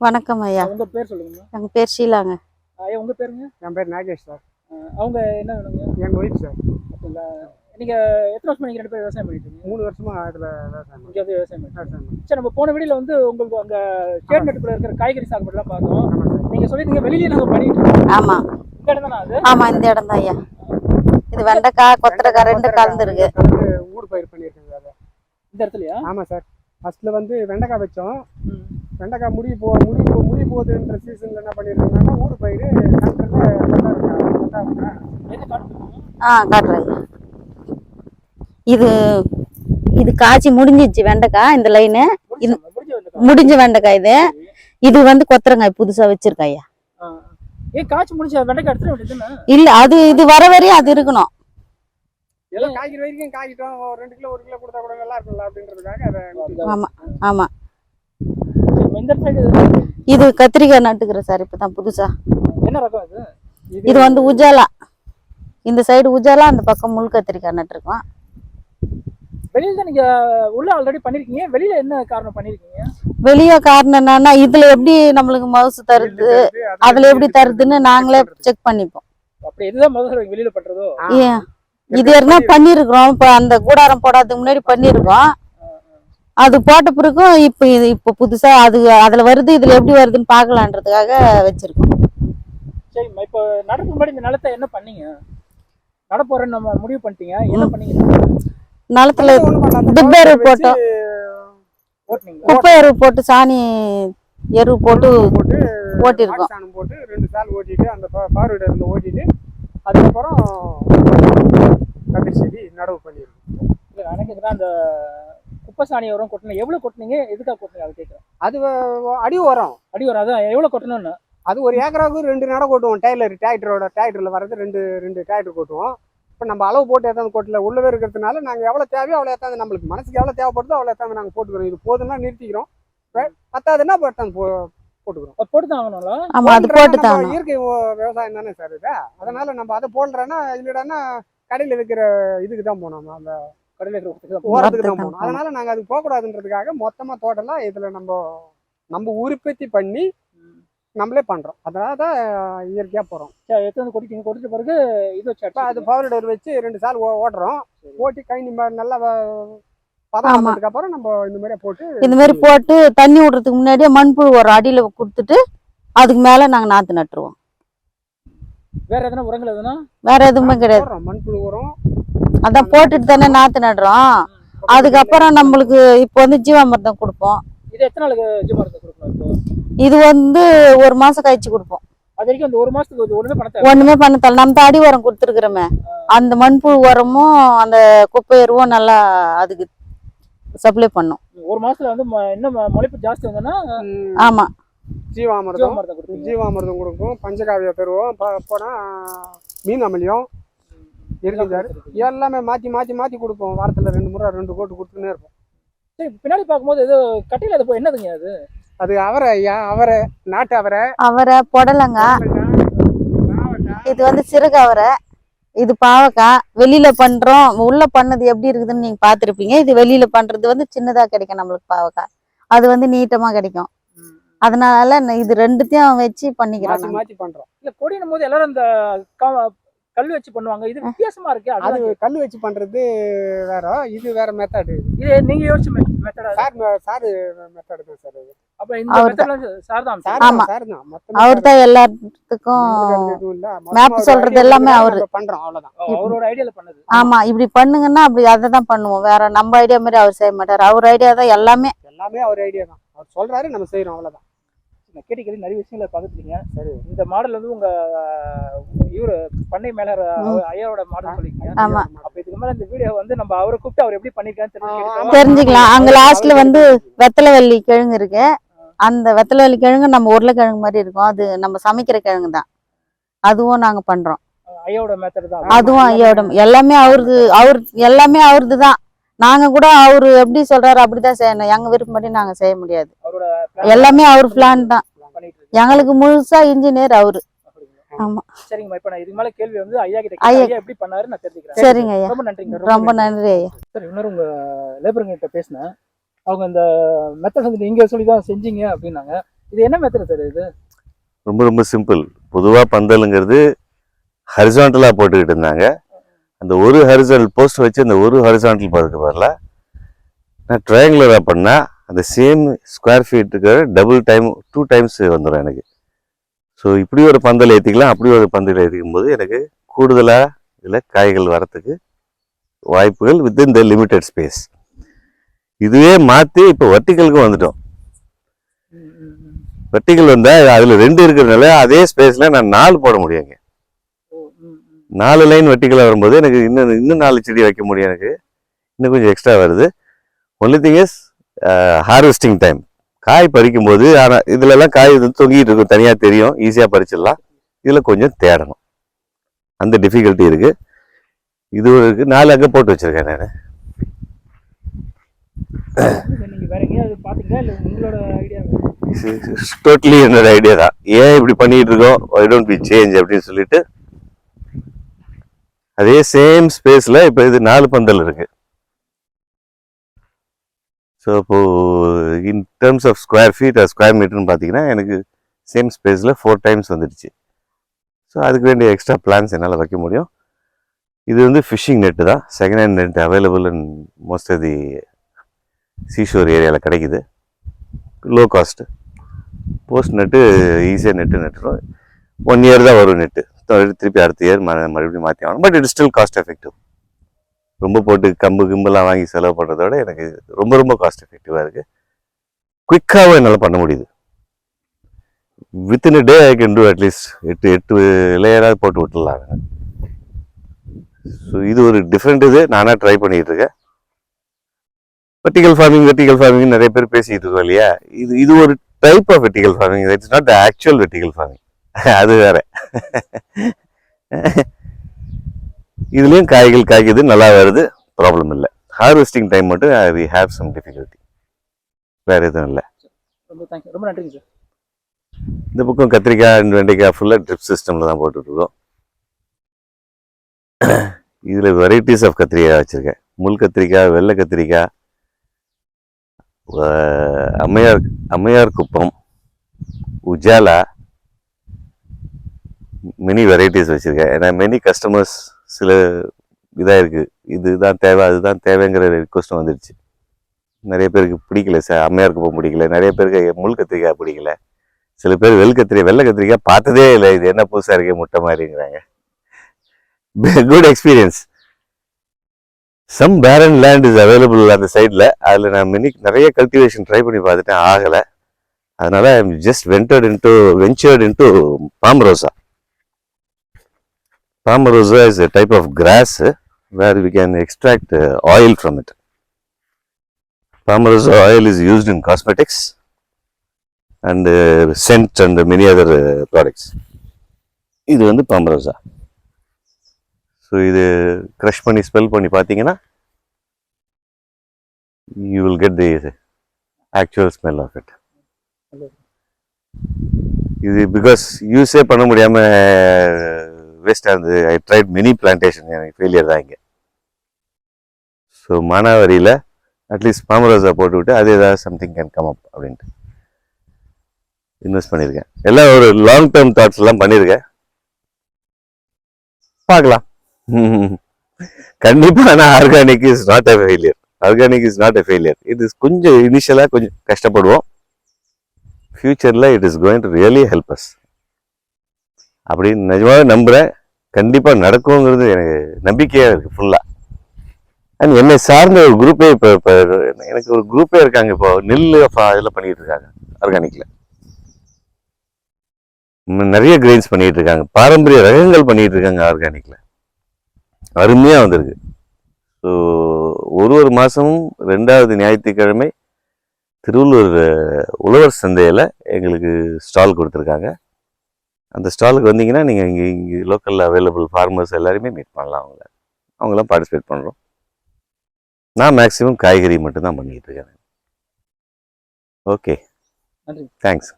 வணக்கம் ஐயா. உங்க பேர் சொல்லுங்கம்மா. எங்கள் பேர் ஷீலாங்க. ஐயா உங்க பேருங்க? என் பேர் நாகேஷ் சார். அவங்க என்ன வேணுங்க? என் ஒய்ஃப் சார். அப்படிங்களா? நீங்க எத்தனை வருஷமா நீங்க ரெண்டு பேரும் விவசாயம் பண்ணிட்டு இருக்கீங்க? மூணு வருஷமா அதில் விவசாயம் இங்க வந்து விவசாயம் பண்ணிட்டு. சரி நம்ம போன வீடியோல வந்து உங்களுக்கு அங்க ஷேட் நெட்டுக்குள்ள இருக்கிற காய்கறி சாகுபடிலாம் பார்த்தோம். ஆமாம் சார். நீங்க சொல்லிருந்தீங்க வெளியில நாங்க பண்ணிட்டு இருக்கோம். ஆமாம் இந்த இடம் தானே அது? ஆமாம் இந்த இடம் தான் ஐயா. இது வெண்டைக்காய் கொத்தரைக்காய் ரெண்டு கலந்துருக்கு. கலந்து ஊடு பயிர் பண்ணியிருக்கேங்க அதை இந்த இடத்துலயா? ஆமாம் சார். ஃபர்ஸ்ட்டில் வந்து வெண்டைக்காய் வச்சோம். ம். வெண்டைக்காய் முடி போ முடி போ முடி போகுதுன்ற சீசனில் என்ன பண்ணியிருக்காங்கன்னா ஊடு பயிர் ஆ காட்டுறேன். இது இது காய்ச்சி முடிஞ்சிச்சு வெண்டைக்காய் இந்த லைனு இது முடிஞ்சு வெண்டைக்காய். இது. இது வந்து கொத்தரங்காய் புதுசாக வேண்டியதுன்னு இல்லை அது இது வர வரையும் அது இருக்கணும். ஏதோ காய்கறி இந்த சைடு இது? கத்திரிக்காய் நட்டுக்கிறேன் சார் இப்போ தான் புதுசாக என்ன ரகம் இது? இது வந்து உஜாலா. இந்த சைடு உஜாலா அந்த பக்கம் முள் கத்திரிக்காய் நட்டுருக்கோம் வெளியில தான் நீங்க உள்ள ஆல்ரெடி பண்ணிருக்கீங்க. வெளியில என்ன காரணம் பண்ணிருக்கீங்க? வெளியே காரணம் என்னன்னா இதுல எப்படி நம்மளுக்கு மவுசு தருது? அதுல எப்படி தருதுன்னு நாங்களே செக் பண்ணிப்போம். அப்படி எதுதான் முதல்ல வெளியில பண்றதோ? இது என்ன பண்ணிருக்கிறோம். இப்ப அந்த கூடாரம் போடாததுக்கு முன்னாடி பண்ணிருக்கோம். அது போட்ட பிறகும் இப்ப இது இப்ப புதுசா அது அதுல வருது இதுல எப்படி வருதுன்னு பாக்கலான்றதுக்காக வச்சிருக்கோம். சரிம்மா இப்போ நடக்கு முன்னாடி இந்த நிலத்தை என்ன பண்ணீங்க? நட போறேன்னு நம்ம முடிவு பண்ணிட்டீங்க. என்ன பண்ணீங்க? நிலத்துல டிப்பை எருவு போட்டோம். குப்பை எருவு போட்டு சாணி எருவு போட்டு போட்டு ஓட்டிருக்கோம் போட்டு ரெண்டு சால் ஓட்டிட்டு அந்த பார்வையிட இருந்து ஓட்டிட்டு அதுக்கப்புறம் கத்திரி செடி நடவு பண்ணியிருக்கோம் இல்ல எனக்கு இதுதான் அந்த குப்பை சாணி உரம் கொட்டணும் எவ்வளவு கொட்டுனீங்க? எதுக்காக கொட்டுனீங்க அது கேட்குறேன். அது அடி உரம். அடி வரும் அதான். எவ்வளவு கொட்டணும்னு? அது ஒரு ஏக்கராவுக்கு ரெண்டு நட கொட்டுவோம். டெய்லர் டிராக்டரோட டிராக்டரில் வர்றது ரெண்டு ரெண்டு டிராக்டர் கொட்டுவோம். இப்போ நம்ம அளவு போட்டு ஏதாவது கொட்டல. உள்ளவே இருக்கிறதுனால நாங்கள் எவ்வளோ தேவையோ அவ்வளோ ஏற்றாந்து நம்மளுக்கு மனசுக்கு எவ்வளோ தேவைப்படுதோ அவ்வளோ ஏற்றாந்து நாங்கள் போட்டுக்கிறோம். இது போதுன்னா நிறுத்திக்கிறோம். பத்தாதுன்னா இப்போ எடுத்தாந்து போ போட்டுக்கிறோம். அது போட்டு தான் ஆகணும்ல இயற்கை விவசாயம் தானே சார் இது. அதனால நம்ம அதை போடுறோன்னா இல்லைன்னா கடையில் விற்கிற இதுக்கு தான் போனோம். அந்த தான் ஓரத்துக்கு தான் போகணும் அதனால நாங்கள் அதுக்கு போகக்கூடாதுன்றதுக்காக மொத்தமாக தோட்டலாம் இதில் நம்ம நம்ம உற்பத்தி பண்ணி. நம்மளே பண்ணுறோம் அதனால தான் இயற்கையாக போகிறோம் சரி, எடுத்து வந்து கொட்டிட்டீங்க கொட்டிட்ட பிறகு இது வச்சு அது பவர் டோர் வச்சு ரெண்டு சால் ஓ- ஓட்டுறோம். சரி. ஓட்டி கை நிம்ம நல்லா வ- பதம் ஆமா. வந்ததுக்கு அப்புறம் நம்ம இந்த மாதிரி போட்டு இந்த மாதிரி போட்டு தண்ணி விடுறதுக்கு முன்னாடியே மண்புழு ஒரு அடியில கொடுத்துட்டு அதுக்கு மேல நாங்க நாத்து நட்டுருவோம். வேற எதனா உரங்கள் எதுனா? வேற எதுவுமே கிடையாது. மண்புழு உரம் அதான் போட்டுட்டு தானே நாத்து நடுறோம். அதுக்கப்புறம் நம்மளுக்கு இப்போ வந்து ஜீவாமிர்தம் கொடுப்போம். இது எத்தனை நாளுக்கு ஜி மருந்து கொடுக்கணும் இப்போ? இது வந்து ஒரு மாசம் கழிச்சு கொடுப்போம். அது வரைக்கும் அந்த ஒரு மாசத்துக்கு ஒரு ஒண்ணுமே பண்ண தரல நம்ம தான் அடி உரம் கொடுத்துருக்குறோமே. அந்த மண்புழு உரமும் அந்த குப்பை எருவும் நல்லா அதுக்கு சப்ளை பண்ணும். ஒரு மாசத்துல வந்து ம- இன்னும் ம- முளைப்பு ஜாஸ்தி வந்ததுன்னா ம், ஆமா. ஜீவாமிர்தம். ஜீவாமிர்தம் கொடுக்கும் பஞ்சகாவிய பெறுவோம். போனால் மீன் அமிலியம் இருக்கும் சார் எல்லாமே மாற்றி மாற்றி மாற்றி கொடுப்போம். வாரத்தில் ரெண்டு முறை ரெண்டு கோட்டு கொடுத்துன்னே இருப்போம். சரி பின்னாடி பார்க்கும்போது ஏதோ கட்டில அது போய் என்னதுங்க அது? அது அவரை ஐயா அவரை நாட்டு அவரை. அவரை புடலங்காய் இது வந்து சிறுகு அவரை. இது பாவக்காய். வெளியில பண்றோம். உள்ள பண்ணது எப்படி இருக்குதுன்னு நீங்க பாத்திருப்பீங்க இது வெளியில பண்றது வந்து சின்னதா கிடைக்கும் நம்மளுக்கு பாவக்காய். அது வந்து நீட்டமா கிடைக்கும். அதனால இது ரெண்டுத்தையும் வச்சு பண்ணிக்கிறோம் பண்ணுறோம் இல்ல கொடினும் போது எல்லாரும் இந்த க- கல் வச்சு பண்ணுவாங்க. இது வித்தியாசமா இருக்கு அது கல் வச்சு பண்ணுறது வேற இது வேற மெத்தடு இது நீங்க யோசிச்ச மெத்தடா சார் சாரு மெத்தடு தான் சார் இது அப்ப இந்த. மெத்தட்ல சார் தான். சார் ஆமா. தான் சார் தான். மொத்தமா அவர் தான். எல்லாத்துக்கும் ஒரு சொல்றது எல்லாமே அவரு. பண்றோம் அவ்வளவுதான். அவரோட ஐடியால பண்ணது. ஆமா இப்படி பண்ணுங்கன்னா அப்படி அதை தான் பண்ணுவோம். வேற நம்ம ஐடியா மாதிரி அவர் செய்ய மாட்டார். அவர் ஐடியா தான் எல்லாமே. எல்லாமே அவர் ஐடியா தான். அவர் சொல்றாரு நம்ம செய்யறோம் அவ்வளவுதான். நான் கேட்டு கேட்டு நிறைய விஷயங்களை பார்த்துட்டீங்க சரி இந்த மாடல் வந்து உங்க இவரு பண்ணை மேலர் ஐயாவோட மாடல் சொல்லிருக்கீங்க ஆமா. அப்ப இதுக்கு மேல இந்த வீடியோ வந்து நம்ம அவரை கூப்பிட்டு அவர் எப்படி பண்ணிருக்கான்னு தெரிஞ்சுக்கலாம். அங்க லாஸ்ட்ல வந்து வெத்தலைவள்ளி கிழங்கு இருக்கு. அந்த வெத்தலைவள்ளி கிழங்கு நம்ம உருளைக்கிழங்கு மாதிரி இருக்கும். அது நம்ம சமைக்கிற கிழங்கு தான். அதுவும் நாங்க பண்றோம். ஐயாவோட மெத்தட் தான். அதுவும் ஐயோட எல்லாமே அவருக்கு அவர் எல்லாமே அவரது தான். நாங்க கூட அவரு எப்படி சொல்றாரு அப்படிதான் செய்யணும் எங்க விருப்பப்படி நாங்க செய்ய முடியாது. எல்லாமே அவர் பிளான் தான். எங்களுக்கு முழுசா இன்ஜினியர் அவரு. ஆமா. சரிங்கம்மா இப்ப நான் இதுக்கு மேல கேள்வி வந்து ஐயா கிட்ட ஐயா. எப்படி பண்ணாரு நான் தெரிஞ்சுக்கிறேன். சரிங்க ஐயா. ரொம்ப நன்றிங்க ரொம்ப நன்றி ஐயா. சார் இன்னொரு உங்க லேபருங்க கிட்ட பேசினேன். அவங்க இந்த மெத்தட் வந்து நீங்க சொல்லி தான் செஞ்சீங்க அப்படின்னாங்க. இது என்ன மெத்தட் சார் இது? ரொம்ப ரொம்ப சிம்பிள் பொதுவாக பந்தலுங்கிறது ஹரிசாண்டலாக போட்டுக்கிட்டு இருந்தாங்க. அந்த ஒரு ஹரிசாண்டல் போஸ்ட் வச்சு அந்த ஒரு ஹரிசாண்டல் பார்க்க பதிலாக நான் ட்ரையாங்குலராக பண்ணால் அந்த சேம் ஸ்கொயர் ஃபீட்டுக்கு டபுள் டைம் டூ டைம்ஸ் வந்துடும் எனக்கு. ஸோ இப்படி ஒரு பந்தல் ஏற்றிக்கலாம் அப்படி ஒரு பந்தல் ஏற்றிக்கும் போது எனக்கு கூடுதலாக இதில் காய்கள் வரத்துக்கு வாய்ப்புகள் வித்தின் த லிமிட்டட் ஸ்பேஸ் இதுவே மாற்றி இப்போ வர்டிக்கலுக்கும் வந்துட்டோம். வெர்டிகல் வந்தால் அதில் ரெண்டு இருக்கிறதுனால அதே ஸ்பேஸில் நான் நாலு போட முடியுங்க. நாலு லைன் வெர்டிகலாக வரும்போது எனக்கு இன்னும் இன்னும் நாலு செடி வைக்க முடியும் எனக்கு. இன்னும் கொஞ்சம் எக்ஸ்ட்ரா வருது. Only thing is harvesting time காய் பறிக்கும் போது ஆனால் இதுலலாம் காய் வந்து தொங்கிட்டு இருக்கும் தனியாக தெரியும் ஈஸியாக பறிச்சிடலாம். இதில் கொஞ்சம் தேடணும். அந்த டிஃபிகல்ட்டி இருக்கு. இது இருக்கு. நாலு அங்கே போட்டு வச்சிருக்கேன் நான். டோட்டலி என்னோட ஐடியா தான். ஏன் இப்படி பண்ணிட்டு இருக்கோம்? ஐ டோன்ட் பி சேஞ்ச் அப்படின்னு சொல்லிட்டு அதே சேம் ஸ்பேஸ்ல இப்போ இது நாலு பந்தல் இருக்கு. ஸோ இப்போ in terms of square feet square மீட்டர்னு பார்த்தீங்கன்னா எனக்கு சேம் ஸ்பேஸில் ஃபோர் டைம்ஸ் வந்துடுச்சு. ஸோ அதுக்கு வேண்டிய எக்ஸ்ட்ரா பிளான்ஸ் என்னால் வைக்க முடியும். இது வந்து ஃபிஷிங் நெட்டு தான். Second hand net available in most of the seashore ஏரியாவில் கிடைக்குது. லோ காஸ்ட்டு போஸ்ட் நெட்டு ஈஸியாக நெட்டு நெட்டுறோம் ஒன் இயர் தான் வரும் நெட்டு திருப்பி அடுத்த இயர் மறுபடியும் மாற்றி ஆகணும். But it still cost effective ரொம்ப போட்டு கம்பு கிம்பெல்லாம் வாங்கி செலவு பண்ணுறத விட எனக்கு ரொம்ப ரொம்ப காஸ்ட் எஃபெக்டிவாக இருக்குது குயிக்காகவும் என்னால் பண்ண முடியுது. Within day I can do at least எட்டு எட்டு லேயராக போட்டு விட்டுடலாம். ஸோ இது ஒரு டிஃப்ரெண்ட் இது. நானாக ட்ரை பண்ணிகிட்டு இருக்கேன். வெர்டிகல் ஃபார்மிங் வெர்டிகல் ஃபார்மிங் நிறைய பேர் பேசிக்கிட்டு இருக்கோம் இல்லையா? இது இது ஒரு type of vertical farming it's not the actual vertical farming அது வேற. இதுலேயும் காய்கள் காய்க்குது நல்லா வருது. ப்ராப்ளம் இல்லை. ஹார்வெஸ்டிங் டைம் மட்டும் வி ஹாவ் சம் டிஃபிகல்ட்டி வேற எதுவும் இல்லை. ரொம்ப தேங்க்யூ ரொம்ப நன்றிங்க சார் இந்த பக்கம் கத்திரிக்காய் இந்த வெண்டைக்காய் ஃபுல்லாக ட்ரிப் சிஸ்டமில் தான் போட்டுட்டு இருக்கோம். இதில் வெரைட்டிஸ் ஆஃப் கத்திரிக்காய் வச்சுருக்கேன். முள் கத்திரிக்காய் வெள்ளை கத்திரிக்காய் அம்மையார் அம்மையார் குப்பம் உஜாலா மெனி வெரைட்டிஸ் வச்சுருக்கேன். ஏன்னா மெனி கஸ்டமர்ஸ் சில இதாக இருக்குது இதுதான் தேவை அதுதான் தேவைங்கிற ரிக்வஸ்ட்டும் வந்துடுச்சு நிறைய பேருக்கு பிடிக்கல சார் அம்மையார் குப்பம் பிடிக்கல நிறைய பேருக்கு முள் கத்திரிக்காய் பிடிக்கல. சில பேர் வெள் கத்திரிக்காய் வெள்ளை கத்திரிக்காய் பார்த்ததே இல்லை இது என்ன புதுசாக இருக்கே முட்டை மாதிரிங்கிறாங்க. Good experience some barren land is available அந்த சைடில் அதில் நான் இன்னைக்கு நிறைய கல்டிவேஷன் ட்ரை பண்ணி பார்த்துட்டேன் ஆகலை. அதனால just ventured into ventured into palmarosa palmarosa is a type of grass where we can extract oil from it palmarosa oil is used in cosmetics and scent and many other products இது வந்து palmarosa so இது crush பண்ணி smell பண்ணி பார்த்தீங்கன்னா you will get the actual smell of it இது because யூஸே பண்ண முடியாமல் வேஸ்டாக இருந்தது. ஐ ட்ரைட் மினி பிளான்டேஷன் எனக்கு ஃபெயிலியர் தான் இங்கே. ஸோ மானாவாரியில் அட்லீஸ்ட் பாமரோசா போட்டு விட்டு அது ஏதாவது சம்திங் கேன் கம் அப் அப்படின்ட்டு. இன்வெஸ்ட் பண்ணியிருக்கேன் எல்லாம் ஒரு லாங் டேர்ம் தாட்ஸ் எல்லாம் பண்ணியிருக்கேன் பார்க்கலாம். கண்டிப்பாக ஆனால் organic is not a failure organic is not a failure இது கொஞ்சம் இனிஷியலாக கொஞ்சம் கஷ்டப்படுவோம். ஃப்யூச்சரில் it is going to really help us அப்படின்னு நிஜமாக நம்புகிறேன் கண்டிப்பாக நடக்குங்கிறது எனக்கு நம்பிக்கையாக இருக்குது ஃபுல்லாக அண்ட் என்னை சார்ந்த ஒரு குரூப்பே இப்போ இப்போ எனக்கு ஒரு குரூப்பே இருக்காங்க இப்போ. நெல் இதில் பண்ணிட்டு இருக்காங்க ஆர்கானிக்கில் நிறைய கிரெயின்ஸ் பண்ணிட்டு இருக்காங்க. பாரம்பரிய ரகங்கள் பண்ணிட்டு இருக்காங்க ஆர்கானிக்ல அருமையா வந்திருக்கு. ஸோ ஒரு ஒரு மாசமும் ரெண்டாவது ஞாயிற்றுக்கிழமை திருவள்ளூர் உழவர் சந்தையில் எங்களுக்கு ஸ்டால் கொடுத்துருக்காங்க. அந்த ஸ்டாலுக்கு வந்தீங்கன்னா நீங்கள் இங்கே இங்கே லோக்கலில் அவைலபிள் ஃபார்மர்ஸ் எல்லாருமே மீட் பண்ணலாம் அவங்கள. அவங்களாம் பார்ட்டிசிபேட் பண்ணுறோம் நான் மேக்ஸிமம் காய்கறி மட்டும்தான் பண்ணிட்டு இருக்கேன். Okay thanks